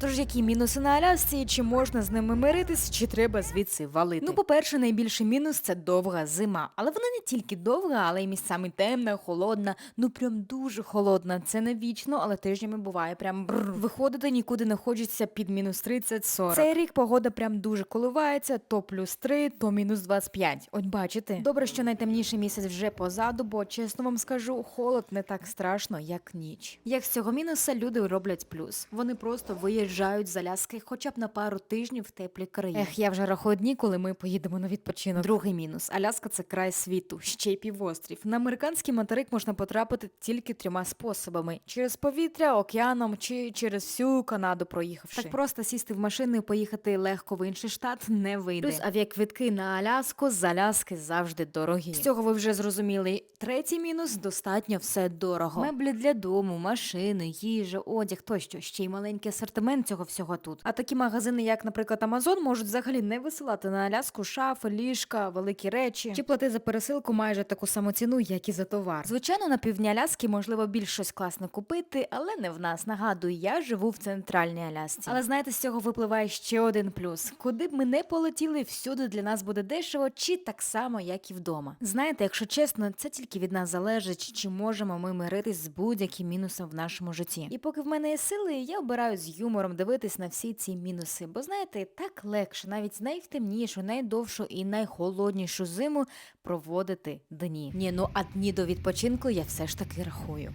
Тож які мінуси на Алясці, чи можна з ними миритись, чи треба звідси валити? Ну, по-перше, найбільший мінус це довга зима. Але вона не тільки довга, але й місцями темна, холодна, ну прям дуже холодна. Це не вічно, але тижнями буває прям бррр. Виходити нікуди не хочеться під мінус 30-40. Цей рік погода прям дуже коливається, то плюс 3, то мінус 25. От бачите. Добре, що найтемніший місяць вже позаду, бо чесно вам скажу, холод не так страшно, як ніч. Як з цього мінуса люди роблять плюс. Вони просто виїжджають з Аляски хоча б на пару тижнів в теплі країни. Ех, я вже рахую дні, коли ми поїдемо на відпочинок. Другий мінус. Аляска це край світу, ще й півострів. На американський материк можна потрапити тільки трьома способами: через повітря, океаном чи через всю Канаду проїхавши. Так просто сісти в машину і поїхати легко в інший штат не вийде. Плюс авіаквитки на Аляску з Аляски завжди дорогі. З цього ви вже зрозуміли. Третій мінус достатньо все дорого. Меблі для дому, машини, їжа, одяг тощо. Ще й маленький асортимент цього всього тут. А такі магазини, як, наприклад, Амазон, можуть взагалі не висилати на Аляску шафи, ліжка, великі речі, чи плати за пересилку майже таку саму ціну, як і за товар. Звичайно, на півдні Аляски можливо більш щось класне купити, але не в нас. Нагадую, я живу в центральній Алясці. Але знаєте, з цього випливає ще один плюс. Куди б ми не полетіли, всюди для нас буде дешево, чи так само, як і вдома. Знаєте, якщо чесно, це тільки від нас залежить, чи можемо ми миритись з будь-яким мінусом в нашому житті. І поки в мене є сили, я обираю з юмором дивитись на всі ці мінуси. Бо знаєте, так легше, навіть найвтемнішу, найдовшу і найхолоднішу зиму проводити дні. Ні, ну а дні до відпочинку я все ж таки рахую.